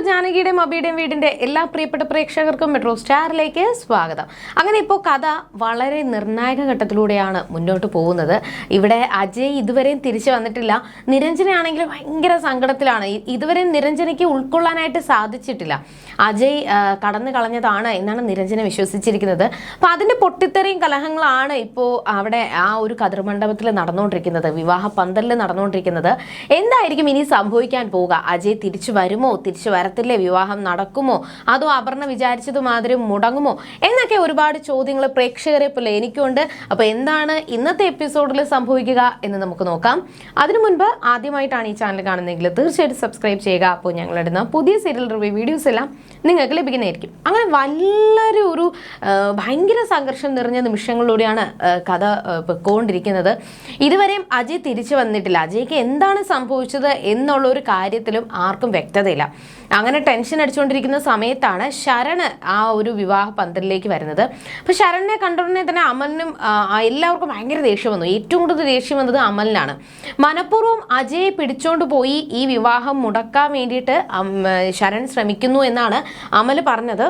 അപ്പോൾ ജാനകിയുടെയും അബിയുടെയും വീടിന്റെ എല്ലാ പ്രിയപ്പെട്ട പ്രേക്ഷകർക്കും മെട്രോ സ്റ്റാറിലേക്ക് സ്വാഗതം. അങ്ങനെ ഇപ്പോൾ കഥ വളരെ നിർണായക ഘട്ടത്തിലൂടെയാണ് മുന്നോട്ട് പോകുന്നത്. ഇവിടെ അജയ് ഇതുവരെയും തിരിച്ചു വന്നിട്ടില്ല. നിരഞ്ജനയാണെങ്കിൽ ഭയങ്കര സങ്കടത്തിലാണ്. ഇതുവരെ ഇതുവരെയും നിരഞ്ജനയ്ക്ക് ഉൾക്കൊള്ളാനായിട്ട് സാധിച്ചിട്ടില്ല. അജയ് കടന്നു കളഞ്ഞതാണ് എന്നാണ് നിരഞ്ജന വിശ്വസിച്ചിരിക്കുന്നത്. അപ്പോൾ അതിന്റെ പൊട്ടിത്തെറിയും കലഹങ്ങളാണ് ഇപ്പോൾ അവിടെ ആ ഒരു കതിർമണ്ഡപത്തിൽ നടന്നുകൊണ്ടിരിക്കുന്നത്. വിവാഹ പന്തലിൽ നടന്നുകൊണ്ടിരിക്കുന്നത്. എന്തായിരിക്കും ഇനി സംഭവിക്കാൻ പോവുക? അജയ് തിരിച്ചു വരുമോ? തിരിച്ചു വരത്തില്ലേ വിവാഹം നടക്കുമോ? അതോ അപർണ വിചാരിച്ചത് മാതിരി മുടങ്ങുമോ? എന്നൊക്കെ ഒരുപാട് ചോദ്യങ്ങൾ പ്രേക്ഷകരെ പോലെ എനിക്കുണ്ട്. അപ്പോൾ എന്താണ് ഇന്നത്തെ എപ്പിസോഡിൽ സംഭവിക്കുക എന്ന് നമുക്ക് നോക്കാം. അതിനു മുൻപ് ആദ്യമായിട്ടാണ് ഈ ചാനൽ കാണുന്നതെങ്കിൽ തീർച്ചയായിട്ടും സബ്സ്ക്രൈബ് ചെയ്യുക. അപ്പോൾ ഞങ്ങളിടുന്ന പുതിയ സീരിയൽ റിവ്യൂ വീഡിയോസ് എല്ലാം നിങ്ങൾക്ക് ലഭിക്കുന്നതായിരിക്കും. അങ്ങനെ വളരെ ഒരു ഭയങ്കര സംഘർഷം നിറഞ്ഞ നിമിഷങ്ങളിലൂടെയാണ് കഥ പൊയ്ക്കൊണ്ടിരിക്കുന്നത്. ഇതുവരെയും അജയ് തിരിച്ചു വന്നിട്ടില്ല. അജയ്ക്ക് എന്താണ് സംഭവിച്ചത് എന്നുള്ള ഒരു കാര്യത്തിലും ആർക്കും വ്യക്തതയില്ല. അങ്ങനെ ടെൻഷൻ അടിച്ചുകൊണ്ടിരിക്കുന്ന സമയത്താണ് ശരണ് ആ ഒരു വിവാഹ പന്തലിലേക്ക് വരുന്നത്. അപ്പോൾ ശരണിനെ കണ്ടുടനെ തന്നെ അമലിനും എല്ലാവർക്കും ഭയങ്കര ദേഷ്യം വന്നു. ഏറ്റവും കൂടുതൽ ദേഷ്യം വന്നത് അമലിനാണ്. മനഃപൂർവം അജയെ പിടിച്ചോണ്ട് പോയി ഈ വിവാഹം മുടക്കാൻ വേണ്ടിയിട്ട് ശരൺ ശ്രമിക്കുന്നു എന്നാണ് അമൽ പറഞ്ഞത്.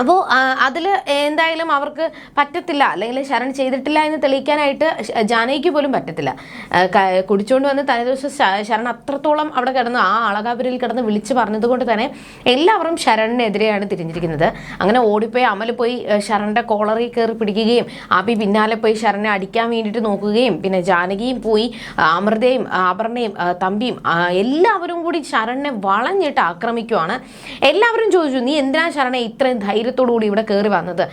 അപ്പോൾ അതിൽ എന്തായാലും അവർക്ക് പറ്റത്തില്ല. അല്ലെങ്കിൽ ശരൺ ചെയ്തിട്ടില്ല എന്ന് തെളിയിക്കാനായിട്ട് ജാനകിക്ക് പോലും പറ്റത്തില്ല. കുടിച്ചുകൊണ്ട് വന്ന് തലേദിവസം ദിവസം ശരൺ അത്രത്തോളം അവിടെ കിടന്ന് ആ അളകാപുരിയിൽ കിടന്ന് വിളിച്ച് പറഞ്ഞതുകൊണ്ട് തന്നെ എല്ലാവരും ശരണിനെതിരെയാണ് തിരിഞ്ഞിരിക്കുന്നത്. അങ്ങനെ ഓടിപ്പോയി അമൽ പോയി ശരണിന്റെ കോളറിൽ കയറി പിടിക്കുകയും ആബി പിന്നാലെ പോയി ശരണിനെ അടിക്കാൻ വേണ്ടിയിട്ട് നോക്കുകയും പിന്നെ ജാനകിയും പോയി അമൃതയും ആഭരണയും തമ്പിയും എല്ലാവരും കൂടി ശരണിനെ വളഞ്ഞിട്ട് ആക്രമിക്കുവാണ്. എല്ലാവരും ചോദിച്ചു നീ എന്തിനാ ശരണെ ഇത്രയും ധൈര്യത്തോടു കൂടി ഇവിടെ കയറി വന്നത്.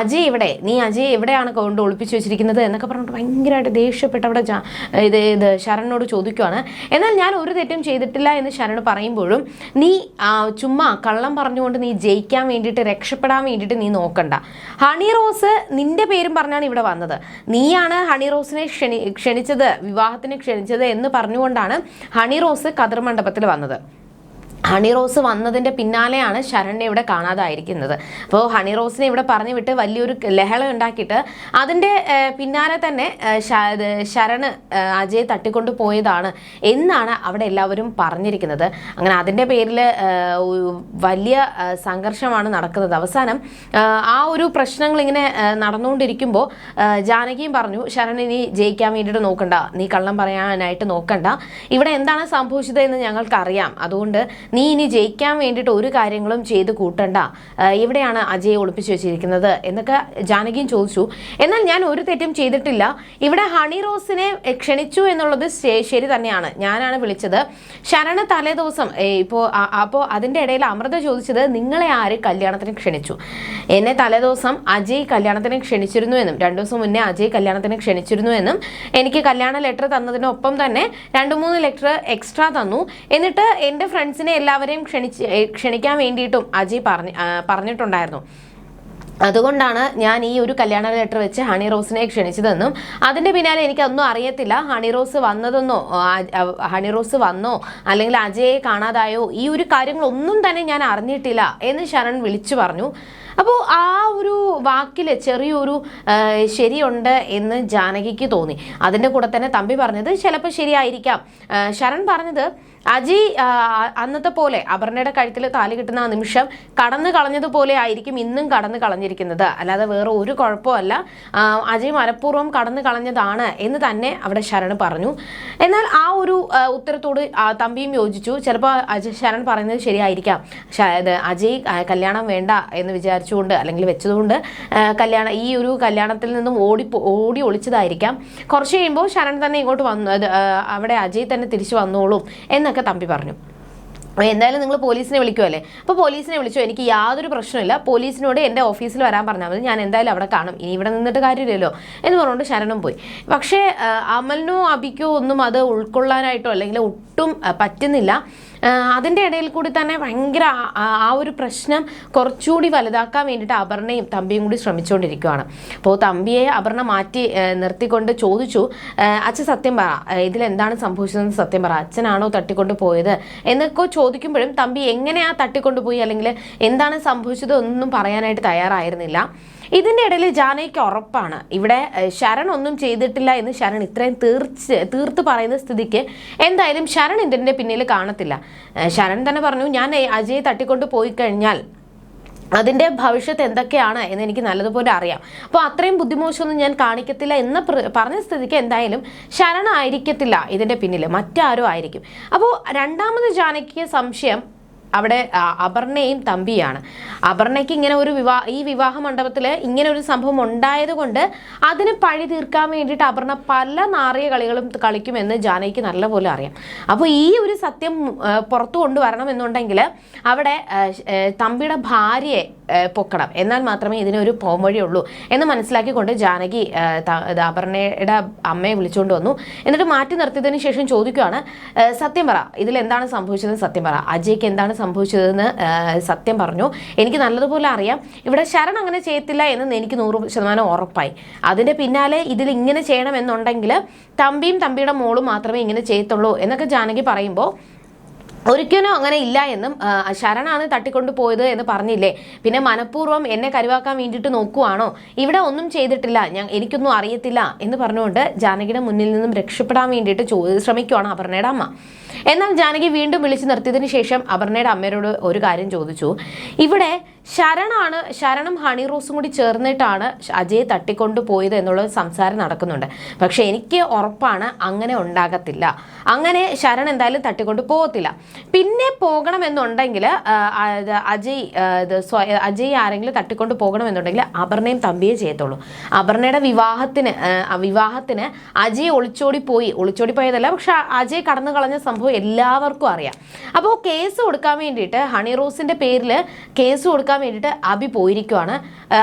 അജയ് ഇവിടെ നീ അജയ് എവിടെയാണ് കൊണ്ട് ഒളിപ്പിച്ചു വെച്ചിരിക്കുന്നത് എന്നൊക്കെ പറഞ്ഞിട്ട് ഭയങ്കരമായിട്ട് ദേഷ്യപ്പെട്ട് അവിടെ ഇത് ഇത് ശരണിനോട് ചോദിക്കുവാണ്. എന്നാൽ ഞാൻ ഒരു തെറ്റും ചെയ്തിട്ടില്ല എന്ന് ശരൺ പറയുമ്പോഴും നീ ചുമ്മാ കള്ളം പറഞ്ഞുകൊണ്ട് നീ ജയിക്കാൻ വേണ്ടിയിട്ട് രക്ഷപ്പെടാൻ വേണ്ടിയിട്ട് നീ നോക്കണ്ട. ഹണി റോസ് നിന്റെ പേരും പറഞ്ഞാണ് ഇവിടെ വന്നത്. നീയാണ് ഹണി റോസിനെ ക്ഷണി ക്ഷണിച്ചത് വിവാഹത്തിന് ക്ഷണിച്ചത് എന്ന് പറഞ്ഞുകൊണ്ടാണ് ഹണി റോസ് കതിർ മണ്ഡപത്തിൽ വന്നത്. ഹണി റോസ് വന്നതിന്റെ പിന്നാലെയാണ് ശരണ്യ ഇവിടെ കാണാതായിരിക്കുന്നത്. അപ്പോൾ ഹണി റോസിനെ ഇവിടെ പറഞ്ഞു വിട്ട് വലിയൊരു ലഹള ഉണ്ടാക്കിയിട്ട് അതിന്റെ പിന്നാലെ തന്നെ ശരണ് അജയെ തട്ടിക്കൊണ്ട് പോയതാണ് എന്നാണ് അവിടെ എല്ലാവരും പറഞ്ഞിരിക്കുന്നത്. അങ്ങനെ അതിന്റെ പേരിൽ വലിയ സംഘർഷമാണ് നടക്കുന്നത്. അവസാനം ആ ഒരു പ്രശ്നങ്ങൾ ഇങ്ങനെ നടന്നുകൊണ്ടിരിക്കുമ്പോൾ ജാനകിയും പറഞ്ഞു ശരൺ ഇനി ജയിക്കാൻ വേണ്ടിയിട്ട് നോക്കണ്ട. നീ കള്ളം പറയാനായിട്ട് നോക്കണ്ട. ഇവിടെ എന്താണ് സംഭവിച്ചത് എന്ന് ഞങ്ങൾക്കറിയാം. അതുകൊണ്ട് നീ ഇനി ജയിക്കാൻ വേണ്ടിയിട്ട് ഒരു കാര്യങ്ങളും ചെയ്ത് കൂട്ടണ്ട. എവിടെയാണ് അജയ് ഒളിപ്പിച്ചു വെച്ചിരിക്കുന്നത് എന്നൊക്കെ ജാനകിയും ചോദിച്ചു. എന്നാൽ ഞാൻ ഒരു തെറ്റും ചെയ്തിട്ടില്ല. ഇവിടെ ഹണി റോസിനെ ക്ഷണിച്ചു എന്നുള്ളത് ശരി തന്നെയാണ്. ഞാനാണ് വിളിച്ചത്. ശരണ തലേ ദിവസം ഇപ്പോൾ അപ്പോൾ അതിന്റെ ഇടയിൽ അമൃത ചോദിച്ചത് നിങ്ങളെ ആര് കല്യാണത്തിന് ക്ഷണിച്ചു? എന്നെ തലേദിവസം അജയ് കല്യാണത്തിന് ക്ഷണിച്ചിരുന്നു എന്നും രണ്ടു ദിവസം മുന്നേ അജയ് കല്യാണത്തിന് ക്ഷണിച്ചിരുന്നു എന്നും എനിക്ക് കല്യാണ ലെറ്റർ തന്നതിനൊപ്പം തന്നെ രണ്ട് മൂന്ന് ലെറ്റർ എക്സ്ട്രാ തന്നു. എന്നിട്ട് എന്റെ ഫ്രണ്ട്സിനെ എല്ലാവരെയും ക്ഷണിച്ച് ക്ഷണിക്കാൻ വേണ്ടിയിട്ടും അജി പറഞ്ഞ് പറഞ്ഞിട്ടുണ്ടായിരുന്നു. അതുകൊണ്ടാണ് ഞാൻ ഈ ഒരു കല്യാണ ലെറ്റർ വെച്ച് ഹണി റോസിനെ ക്ഷണിച്ചതെന്നും അതിന്റെ പിന്നാലെ എനിക്കൊന്നും അറിയത്തില്ല. ഹണി റോസ് വന്നതെന്നോ ഹണി റോസ് വന്നോ അല്ലെങ്കിൽ അജയെ കാണാതായോ ഈ ഒരു കാര്യങ്ങളൊന്നും തന്നെ ഞാൻ അറിഞ്ഞിട്ടില്ല എന്ന് ശരൺ വിളിച്ചു പറഞ്ഞു. അപ്പോൾ ആ ഒരു വാക്കിൽ ചെറിയൊരു ശരിയുണ്ട് എന്ന് ജാനകിക്ക് തോന്നി. അതിന്റെ കൂടെ തന്നെ തമ്പി പറഞ്ഞത് ചിലപ്പോൾ ശരിയായിരിക്കാം. ശരൺ പറഞ്ഞത് അജി അന്നത്തെ പോലെ അപർണയുടെ കഴുത്തിൽ താലി കിട്ടുന്ന ആ നിമിഷം കടന്നു കളഞ്ഞതുപോലെ ആയിരിക്കും ഇന്നും കടന്നു കളഞ്ഞിരിക്കുന്നത്. അല്ലാതെ വേറെ ഒരു കുഴപ്പമല്ല അജി മനഃപൂർവം കടന്നു കളഞ്ഞതാണ് എന്ന് തന്നെ അവിടെ ശരൺ പറഞ്ഞു. എന്നാൽ ആ ഒരു ഉത്തരത്തോട് തമ്പിയും യോജിച്ചു. ചിലപ്പോൾ അജയ് ശരൺ പറയുന്നത് ശരിയായിരിക്കാം. അജയ് കല്യാണം വേണ്ട എന്ന് വിചാരിച്ചുകൊണ്ട് അല്ലെങ്കിൽ വെച്ചതുകൊണ്ട് കല്യാണ ഈ ഒരു കല്യാണത്തിൽ നിന്നും ഓടി ഓടി ഒളിച്ചതായിരിക്കാം. കുറച്ച് കഴിയുമ്പോൾ ശരൺ തന്നെ ഇങ്ങോട്ട് വന്നു അവിടെ അജയ് തന്നെ തിരിച്ചു വന്നോളും എന്നൊക്കെ തമ്പി പറഞ്ഞു. എന്തായാലും നിങ്ങൾ പോലീസിനെ വിളിക്കുമല്ലേ അപ്പോൾ പോലീസിനെ വിളിച്ചു. എനിക്ക് യാതൊരു പ്രശ്നമില്ല പോലീസിനോട് എന്റെ ഓഫീസിൽ വരാൻ പറഞ്ഞാൽ മതി. ഞാൻ എന്തായാലും അവിടെ കാണും. ഇനി ഇവിടെ നിന്നിട്ട് കാര്യമില്ലല്ലോ എന്ന് പറഞ്ഞുകൊണ്ട് ശരണം പോയി. പക്ഷേ അമലിനോ അബിക്കോ ഒന്നും അത് ഉൾക്കൊള്ളാനായിട്ടോ അല്ലെങ്കിൽ ഒട്ടും പറ്റുന്നില്ല. അതിന്റെ ഇടയിൽ കൂടി തന്നെ ഭയങ്കര ആ- ഒരു പ്രശ്നം കുറച്ചുകൂടി വലുതാക്കാൻ വേണ്ടിയിട്ട് അപർണയും തമ്പിയും കൂടി ശ്രമിച്ചുകൊണ്ടിരിക്കുകയാണ് അപ്പോൾ തമ്പിയെ അപർണ മാറ്റി നിർത്തിക്കൊണ്ട് ചോദിച്ചു അച്ഛൻ സത്യം പറ ഇതിലെന്താണ് സംഭവിച്ചതെന്ന് സത്യം പറ അച്ഛനാണോ തട്ടിക്കൊണ്ട് പോയത് എന്നൊക്കെ ചോദിക്കുമ്പോഴും തമ്പി എങ്ങനെയാ തട്ടിക്കൊണ്ടുപോയി അല്ലെങ്കിൽ എന്താണ് സംഭവിച്ചത് ഒന്നും പറയാനായിട്ട് തയ്യാറായിരുന്നില്ല. ഇതിന്റെ ഇടയിൽ ജാനയ്ക്ക് ഉറപ്പാണ്. ഇവിടെ ശരൺ ഒന്നും ചെയ്തിട്ടില്ല എന്ന് ശരൺ ഇത്രയും തീർച്ച തീർത്ത് പറയുന്ന സ്ഥിതിക്ക് എന്തായാലും ശരൺ ഇതിന്റെ പിന്നിൽ കാണത്തില്ല. ശരൺ തന്നെ പറഞ്ഞു ഞാൻ അജയ് തട്ടിക്കൊണ്ട് പോയി കഴിഞ്ഞാൽ അതിന്റെ ഭവിഷ്യത്ത് എന്തൊക്കെയാണ് എന്ന് എനിക്ക് നല്ലതുപോലെ അറിയാം. അപ്പോൾ അത്രയും ബുദ്ധിമോശമൊന്നും ഞാൻ കാണിക്കത്തില്ല എന്ന് പറഞ്ഞ സ്ഥിതിക്ക് എന്തായാലും ശരണായിരിക്കത്തില്ല ഇതിന്റെ പിന്നിൽ. മറ്റാരും ആയിരിക്കും. അപ്പോൾ രണ്ടാമത് ജാനകിക്ക് സംശയം അവിടെ അപർണയും തമ്പിയാണ്. അപർണയ്ക്ക് ഇങ്ങനെ ഒരു വിവാഹ ഈ വിവാഹ മണ്ഡപത്തിൽ ഇങ്ങനെ ഒരു സംഭവം ഉണ്ടായത് കൊണ്ട് അതിന് പഴി തീർക്കാൻ വേണ്ടിയിട്ട് അപർണ പല നാറിയ കളികളും കളിക്കുമെന്ന് ജാനകിക്ക് നല്ലപോലെ അറിയാം. അപ്പോൾ ഈ ഒരു സത്യം പുറത്തു കൊണ്ടുവരണം എന്നുണ്ടെങ്കിൽ അവിടെ തമ്പിയുടെ ഭാര്യയെ പൊക്കണം. എന്നാൽ മാത്രമേ ഇതിനൊരു പോംവഴിയുള്ളൂ എന്ന് മനസ്സിലാക്കിക്കൊണ്ട് ജാനകി അപർണയുടെ അമ്മയെ വിളിച്ചുകൊണ്ട് വന്നു. എന്നിട്ട് മാറ്റി നിർത്തിയതിനു ശേഷം ചോദിക്കുകയാണ് "ഏ, സത്യം പറ. ഇതിൽ എന്താണ് സംഭവിച്ചതെന്ന് സത്യം പറ. അജയ്ക്ക് എന്താണ് സംഭവിച്ചതെന്ന് സത്യം പറഞ്ഞു. എനിക്ക് നല്ലതുപോലെ അറിയാം. ഇവിടെ ശരൺ അങ്ങനെ ചെയ്യത്തില്ല എന്ന് എനിക്ക് നൂറ് ശതമാനം ഉറപ്പായി. അതിന്റെ പിന്നാലെ ഇതിൽ ഇങ്ങനെ ചെയ്യണമെന്നുണ്ടെങ്കിൽ തമ്പിയും തമ്പിയുടെ മോളും മാത്രമേ ഇങ്ങനെ ചെയ്യത്തുള്ളൂ എന്നൊക്കെ ജാനകി പറയുമ്പോൾ ഒരിക്കലും അങ്ങനെ ഇല്ല എന്നും ശരണാണ് തട്ടിക്കൊണ്ട് പോയത് എന്ന് പറഞ്ഞില്ലേ? പിന്നെ മനഃപൂർവം എന്നെ കരുവാക്കാൻ വേണ്ടിയിട്ട് നോക്കുവാണോ? ഇവിടെ ഒന്നും ചെയ്തിട്ടില്ല. ഞാൻ എനിക്കൊന്നും അറിയത്തില്ല എന്ന് പറഞ്ഞുകൊണ്ട് ജാനകിയുടെ മുന്നിൽ നിന്നും രക്ഷപ്പെടാൻ വേണ്ടിയിട്ട് ശ്രമിക്കുവാണ് അപർണയുടെ അമ്മ. എന്നാൽ ജാനകി വീണ്ടും വിളിച്ചു നിർത്തിയതിന് ശേഷം അപർണയുടെ അമ്മയോട് ഒരു കാര്യം ചോദിച്ചു. ഇവിടെ ശരണാണ് ശരണും ഹണി റോസും കൂടി ചേർന്നിട്ടാണ് അജയ് തട്ടിക്കൊണ്ട് പോയത് എന്നുള്ള സംസാരം നടക്കുന്നുണ്ട്. പക്ഷെ എനിക്ക് ഉറപ്പാണ് അങ്ങനെ ഉണ്ടാകത്തില്ല. അങ്ങനെ ശരൺ എന്തായാലും തട്ടിക്കൊണ്ട് പോകത്തില്ല. പിന്നെ പോകണമെന്നുണ്ടെങ്കിൽ അജയ് അജയ് ആരെങ്കിലും തട്ടിക്കൊണ്ട് പോകണമെന്നുണ്ടെങ്കിൽ അപർണയും തമ്പിയെ ചെയ്യത്തുള്ളൂ. അപർണയുടെ വിവാഹത്തിന് വിവാഹത്തിന് അജയ് ഒളിച്ചോടി പോയി. ഒളിച്ചോടി പോയതല്ല പക്ഷെ അജയ് കടന്നു കളഞ്ഞ സംഭവം എല്ലാവർക്കും അറിയാം. അപ്പോൾ കേസ് കൊടുക്കാൻ വേണ്ടിയിട്ട് ഹണി റോസിന്റെ പേരിൽ കേസ് കൊടുക്കാൻ വേണ്ടിയിട്ട് അബി പോയിരിക്കുവാണ്.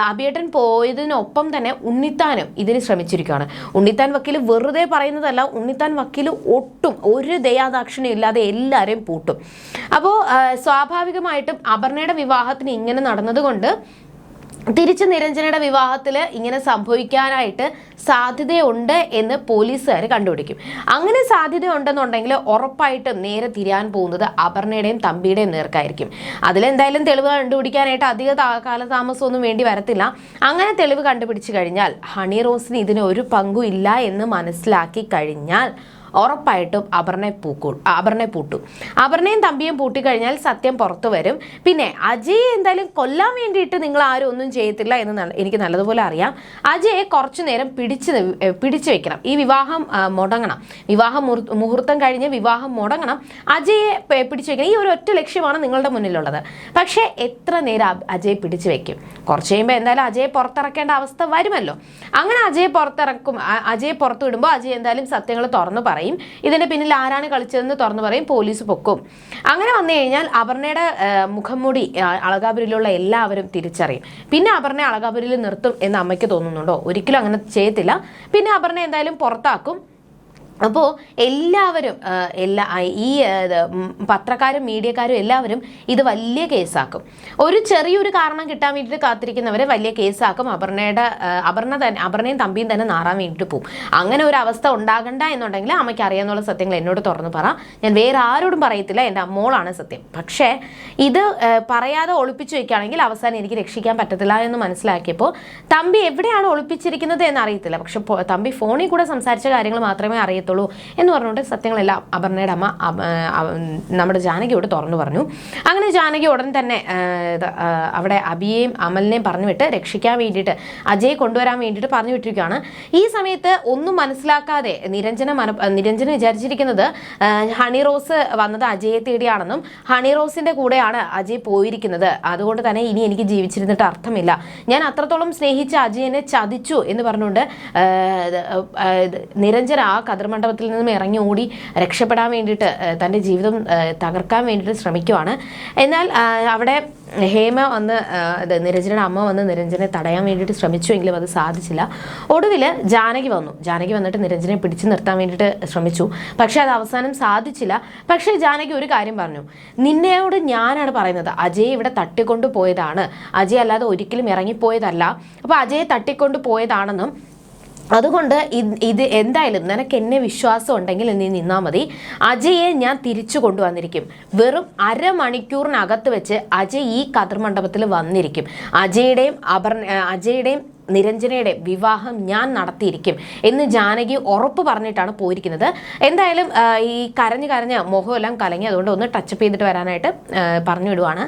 അബിയേട്ടൻ പോയതിനൊപ്പം തന്നെ ഉണ്ണിത്താനും ഇതിന് ശ്രമിച്ചിരിക്കുകയാണ് ഉണ്ണിത്താൻ വക്കീൽ വെറുതെ പറയുന്നതല്ല ഉണ്ണിത്താൻ വക്കീൽ ഒട്ടും ഒരു ദയാദാക്ഷിണ്യം ഇല്ലാതെ എല്ലാവരെയും പൂട്ടും. അപ്പോൾ സ്വാഭാവികമായിട്ടും അപർണയുടെ വിവാഹത്തിന് ഇങ്ങനെ നടന്നതുകൊണ്ട് തിരിച്ച് നിരഞ്ജനയുടെ വിവാഹത്തിൽ ഇങ്ങനെ സംഭവിക്കാനായിട്ട് സാധ്യതയുണ്ട് എന്ന് പോലീസുകാർ കണ്ടുപിടിക്കും. അങ്ങനെ സാധ്യതയുണ്ടെന്നുണ്ടെങ്കിൽ ഉറപ്പായിട്ടും നേരെ തിരിയാൻ പോകുന്നത് അപർണയുടെയും തമ്പിയുടെയും നേർക്കായിരിക്കും. അതിലെന്തായാലും തെളിവ് കണ്ടുപിടിക്കാനായിട്ട് അധിക കാലതാമസമൊന്നും വേണ്ടി വരത്തില്ല. അങ്ങനെ തെളിവ് കണ്ടുപിടിച്ചു കഴിഞ്ഞാൽ ഹണി റോസിന് ഇതിന് ഒരു പങ്കും ഇല്ല എന്ന് മനസ്സിലാക്കി കഴിഞ്ഞാൽ ഉറപ്പായിട്ടും അപർണയെ പൂക്കൂ അപർണയെ പൂട്ടും. അപർണയും തമ്പിയും പൂട്ടിക്കഴിഞ്ഞാൽ സത്യം പുറത്തു വരും. പിന്നെ അജയ് എന്തായാലും കൊല്ലാൻ വേണ്ടിയിട്ട് നിങ്ങൾ ആരും ഒന്നും ചെയ്യത്തില്ല എന്ന് എനിക്ക് നല്ലതുപോലെ അറിയാം. അജയെ കുറച്ചു നേരം പിടിച്ച് പിടിച്ചു വെക്കണം. ഈ വിവാഹം മുടങ്ങണം. വിവാഹം മുഹൂർത്തം കഴിഞ്ഞ് വിവാഹം മുടങ്ങണം. അജയെ പിടിച്ചു വെക്കണം. ഈ ഒരു ഒറ്റ ലക്ഷ്യമാണ് നിങ്ങളുടെ മുന്നിലുള്ളത്. പക്ഷേ എത്ര നേരം അജയ് പിടിച്ചു വെക്കും? കുറച്ച് കഴിയുമ്പോൾ എന്തായാലും അജയെ പുറത്തിറക്കേണ്ട അവസ്ഥ വരുമല്ലോ. അങ്ങനെ അജയെ പുറത്തിറക്കും അജയെ പുറത്തു വിടുമ്പോൾ അജയ് എന്തായാലും സത്യങ്ങൾ തുറന്നു പറയും. ഇതിന്റെ പിന്നിൽ ആരാണ് കളിച്ചതെന്ന് തുറന്നു പറയും. പോലീസ് പൊക്കും. അങ്ങനെ വന്നു കഴിഞ്ഞാൽ അപർണയുടെ മുഖംമൂടി അളകാപുരിലുള്ള എല്ലാവരും തിരിച്ചറിയും. പിന്നെ അപർണയെ അളകാപുരിയിൽ നിർത്തും എന്ന് അമ്മയ്ക്ക് തോന്നുന്നുണ്ടോ? ഒരിക്കലും അങ്ങനെ ചെയ്യത്തില്ല. പിന്നെ അപർണ എന്തായാലും പുറത്താക്കും. അപ്പോൾ എല്ലാവരും എല്ലാ ഈ പത്രക്കാരും മീഡിയക്കാരും എല്ലാവരും ഇത് വലിയ കേസാക്കും. ഒരു ചെറിയൊരു കാരണം കിട്ടാൻ വേണ്ടിയിട്ട് കാത്തിരിക്കുന്നവരെ വലിയ കേസാക്കും. അപർണയുടെ അപർണ തന്നെ അപർണയും തമ്പിയും തന്നെ നാറാൻ വേണ്ടിയിട്ട് പോകും അങ്ങനെ ഒരു അവസ്ഥ ഉണ്ടാകണ്ട എന്നുണ്ടെങ്കിൽ അമ്മയ്ക്ക് അറിയാന്നുള്ള സത്യങ്ങൾ എന്നോട് തുറന്ന് പറ. ഞാൻ വേറെ ആരോടും പറയത്തില്ല. എന്റെ അമ്മോളാണ് സത്യം. പക്ഷേ ഇത് പറയാതെ ഒളിപ്പിച്ചു വെക്കുകയാണെങ്കിൽ അവസാനം എനിക്ക് രക്ഷിക്കാൻ പറ്റത്തില്ല എന്ന് മനസ്സിലാക്കിയപ്പോൾ തമ്പി എവിടെയാണ് ഒളിപ്പിച്ചിരിക്കുന്നത് എന്ന് അറിയത്തില്ല. പക്ഷെ തമ്പി ഫോണിൽ കൂടെ സംസാരിച്ച കാര്യങ്ങൾ മാത്രമേ അറിയത്തുള്ളൂ. എന്ന് പറഞ്ഞുകൊണ്ട് സത്യങ്ങളെല്ലാം അപർണയുടെ അമ്മ നമ്മുടെ ജാനകിയോട് തുറന്നു പറഞ്ഞു. അങ്ങനെ ജാനകി ഉടൻ തന്നെ അവിടെ അബിയെയും അമലിനെയും പറഞ്ഞു വിട്ട് രക്ഷിക്കാൻ വേണ്ടിയിട്ട് അജയെ കൊണ്ടുവരാൻ വേണ്ടിയിട്ട് പറഞ്ഞു വിട്ടിരിക്കുകയാണ്. ഈ സമയത്ത് ഒന്നും മനസ്സിലാക്കാതെ നിരഞ്ജന മന നിരഞ്ജന വിചാരിച്ചിരിക്കുന്നത് ഹണി റോസ് വന്നത് അജയെ തേടിയാണെന്നും ഹണി റോസിന്റെ കൂടെയാണ് അജയ് പോയിരിക്കുന്നത്. അതുകൊണ്ട് തന്നെ ഇനി എനിക്ക് ജീവിച്ചിരുന്നിട്ട് അർത്ഥമില്ല. ഞാൻ അത്രത്തോളം സ്നേഹിച്ച അജയനെ ചതിച്ചു എന്ന് പറഞ്ഞുകൊണ്ട് നിരഞ്ജന ആ, ഇത് ആ നിന്നും ഇറങ്ങി ഓടി രക്ഷപ്പെടാൻ വേണ്ടിയിട്ട് തന്റെ ജീവിതം തകർക്കാൻ വേണ്ടിയിട്ട് ശ്രമിക്കുവാണ്. എന്നാൽ അവിടെ ഹേമ വന്ന് നിരഞ്ജനയുടെ അമ്മ വന്ന് നിരഞ്ജനെ തടയാൻ വേണ്ടിയിട്ട് ശ്രമിച്ചുവെങ്കിലും അത് സാധിച്ചില്ല. ഒടുവിൽ ജാനകി വന്നു. ജാനകി വന്നിട്ട് നിരഞ്ജനെ പിടിച്ചു നിർത്താൻ വേണ്ടിയിട്ട് ശ്രമിച്ചു. പക്ഷേ അത് അവസാനം സാധിച്ചില്ല. പക്ഷേ ജാനകി ഒരു കാര്യം പറഞ്ഞു. നിന്നയോട് ഞാനാണ് പറയുന്നത്. അജയ് ഇവിടെ തട്ടിക്കൊണ്ട് പോയതാണ് അജയ് അല്ലാതെ ഒരിക്കലും ഇറങ്ങിപ്പോയതല്ല. അപ്പോൾ അജയെ തട്ടിക്കൊണ്ട് പോയതാണെന്നും അതുകൊണ്ട് ഇത് എന്തായാലും നിനക്ക് എന്നെ വിശ്വാസം ഉണ്ടെങ്കിൽ നീ നിന്നാൽ മതി. അജയെ ഞാൻ തിരിച്ചു കൊണ്ടുവന്നിരിക്കും. വെറും അരമണിക്കൂറിനകത്ത് വെച്ച് അജയ് ഈ കതിർമണ്ഡപത്തിൽ വന്നിരിക്കും. അജയുടെയും അപർണ അജയുടെയും നിരഞ്ജനയുടെ വിവാഹം ഞാൻ നടത്തിയിരിക്കും എന്ന് ജാനകി ഉറപ്പ് പറഞ്ഞിട്ടാണ് പോയിരിക്കുന്നത്. എന്തായാലും ഈ കരഞ്ഞ് കരഞ്ഞ് മുഖമെല്ലാം കലങ്ങി അതുകൊണ്ട് ഒന്ന് ടച്ചപ്പ് ചെയ്തിട്ട് വരാനായിട്ട് പറഞ്ഞു വിടുവാണ്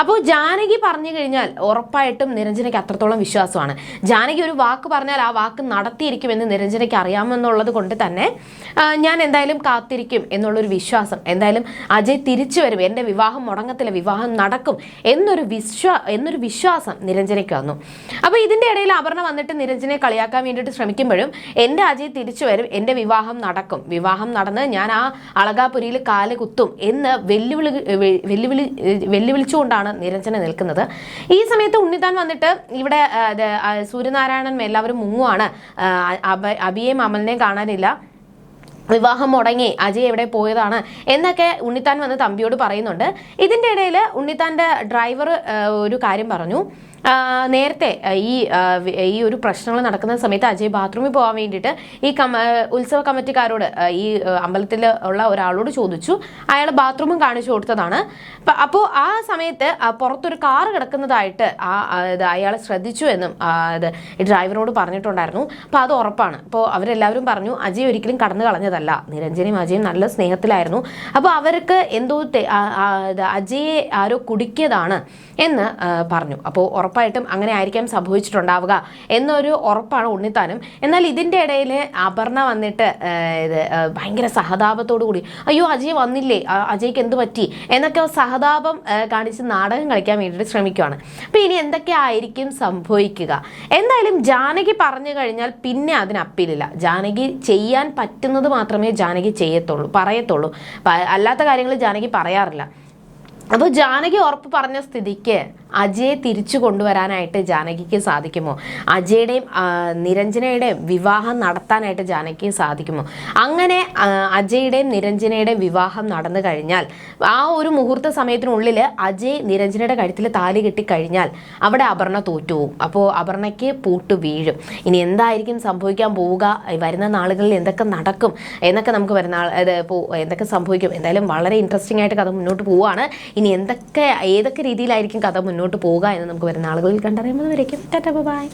അപ്പോൾ ജാനകി പറഞ്ഞു കഴിഞ്ഞാൽ ഉറപ്പായിട്ടും നിരഞ്ജനയ്ക്ക് അത്രത്തോളം വിശ്വാസമാണ്. ജാനകി ഒരു വാക്ക് പറഞ്ഞാൽ ആ വാക്ക് നടത്തിയിരിക്കുമെന്ന് നിരഞ്ജനയ്ക്ക് അറിയാമെന്നുള്ളത് കൊണ്ട് തന്നെ ഞാൻ എന്തായാലും കാത്തിരിക്കും എന്നുള്ളൊരു വിശ്വാസം. എന്തായാലും അജയ് തിരിച്ചു വരും. എന്റെ വിവാഹം മുടങ്ങത്തില്ല വിവാഹം നടക്കും എന്നൊരു വിശ്വാ എന്നൊരു വിശ്വാസം നിരഞ്ജനയ്ക്ക് വന്നു. അപ്പോൾ ഇതിന്റെ ഇടയിൽ അപർണ വന്നിട്ട് നിരഞ്ജനെ കളിയാക്കാൻ വേണ്ടിയിട്ട് ശ്രമിക്കുമ്പോഴും എന്റെ അജയ് തിരിച്ചു വരും എന്റെ വിവാഹം നടക്കും. വിവാഹം നടന്ന് ഞാൻ ആ അളകാപുരിയിൽ കാൽ കുത്തും എന്ന് വെല്ലുവിളി വെല്ലുവിളി വെല്ലുവിളിച്ചുകൊണ്ടാണ് നിരഞ്ജന നിൽക്കുന്നത്. ഈ സമയത്ത് ഉണ്ണിത്താൻ വന്നിട്ട് ഇവിടെ സൂര്യനാരായണൻ എല്ലാവരും മുങ്ങുവാണ്. അഭിയെയും അമലിനെയും കാണാനില്ല. വിവാഹം മുടങ്ങി അജയ് എവിടെ പോയതാണ് എന്നൊക്കെ ഉണ്ണിത്താൻ വന്ന് തമ്പിയോട് പറയുന്നുണ്ട്. ഇതിന്റെ ഇടയിൽ ഉണ്ണിത്താന്റെ ഡ്രൈവർ ഒരു കാര്യം പറഞ്ഞു. നേരത്തെ ഈ ഈ ഒരു പ്രശ്നങ്ങൾ നടക്കുന്ന സമയത്ത് അജയ് ബാത്റൂമിൽ പോകാൻ വേണ്ടിയിട്ട് ഈ കമ ഉത്സവ കമ്മിറ്റിക്കാരോട് ഈ അമ്പലത്തിൽ ഉള്ള ഒരാളോട് ചോദിച്ചു. അയാൾ ബാത്റൂമും കാണിച്ചു കൊടുത്തതാണ്. അപ്പോൾ ആ സമയത്ത് പുറത്തൊരു കാർ കിടക്കുന്നതായിട്ട് ആ അയാൾ ശ്രദ്ധിച്ചു എന്നും ഇത് ഡ്രൈവറോട് പറഞ്ഞിട്ടുണ്ടായിരുന്നു. അപ്പോൾ അത് ഉറപ്പാണ്. അപ്പോൾ അവരെല്ലാവരും പറഞ്ഞു അജയ് ഒരിക്കലും കടന്നു കളഞ്ഞതല്ല. നിരഞ്ജനും അജയും നല്ല സ്നേഹത്തിലായിരുന്നു. അപ്പോൾ അവർക്ക് എന്തോ അജയെ ആരോ കുടുക്കിയതാണ് എന്ന് പറഞ്ഞു. അപ്പോൾ ഉറപ്പായിട്ടും അങ്ങനെ ആയിരിക്കാം സംഭവിച്ചിട്ടുണ്ടാവുക എന്നൊരു ഉറപ്പാണ് ഉണ്ണിത്താനും. എന്നാൽ ഇതിന്റെ ഇടയിൽ അപർണ വന്നിട്ട് ഇത് ഭയങ്കര സഹതാപത്തോടു കൂടി അയ്യോ അജയ് വന്നില്ലേ? അജയ്ക്ക് എന്ത് പറ്റി? എന്നൊക്കെ സഹതാപം കാണിച്ച് നാടകം കളിക്കാൻ വേണ്ടിയിട്ട് ശ്രമിക്കുകയാണ് അപ്പോൾ ഇനി എന്തൊക്കെ ആയിരിക്കും സംഭവിക്കുക? എന്തായാലും ജാനകി പറഞ്ഞു കഴിഞ്ഞാൽ പിന്നെ അതിന് അപ്പീലില്ല ജാനകി ചെയ്യാൻ പറ്റുന്നത് മാത്രമേ ജാനകി ചെയ്യത്തുള്ളൂ പറയത്തുള്ളൂ. അല്ലാത്ത കാര്യങ്ങൾ ജാനകി പറയാറില്ല. അപ്പോൾ ജാനകി ഉറപ്പ് പറഞ്ഞ സ്ഥിതിക്ക് അജയെ തിരിച്ചു കൊണ്ടുവരാനായിട്ട് ജാനകിക്ക് സാധിക്കുമോ? അജയുടെയും നിരഞ്ജനയുടെയും വിവാഹം നടത്താനായിട്ട് ജാനകിക്ക് സാധിക്കുമോ? അങ്ങനെ അജയുടെയും നിരഞ്ജനയുടെയും വിവാഹം നടന്നു കഴിഞ്ഞാൽ ആ ഒരു മുഹൂർത്ത സമയത്തിനുള്ളിൽ അജയ് നിരഞ്ജനയുടെ കഴുത്തിൽ താലി കെട്ടി കഴിഞ്ഞാൽ അവിടെ അപർണ തോറ്റുപോകും. അപ്പോൾ അപർണയ്ക്ക് പൂട്ട് വീഴും. ഇനി എന്തായിരിക്കും സംഭവിക്കാൻ പോവുക? വരുന്ന നാളുകളിൽ എന്തൊക്കെ നടക്കും? എന്നൊക്കെ നമുക്ക് വരുന്ന എന്തൊക്കെ സംഭവിക്കും? എന്തായാലും വളരെ ഇൻട്രസ്റ്റിംഗ് ആയിട്ട് കഥ മുന്നോട്ട് പോവുകയാണ്. ഇനി എന്തൊക്കെ ഏതൊക്കെ രീതിയിലായിരിക്കും കഥ മുന്നോട്ട് പോവുക എന്ന് നമുക്ക് വരുന്ന ആളുകളിൽ കണ്ടറിയുമ്പോൾ വരയ്ക്കും ടാറ്റ ബൈ.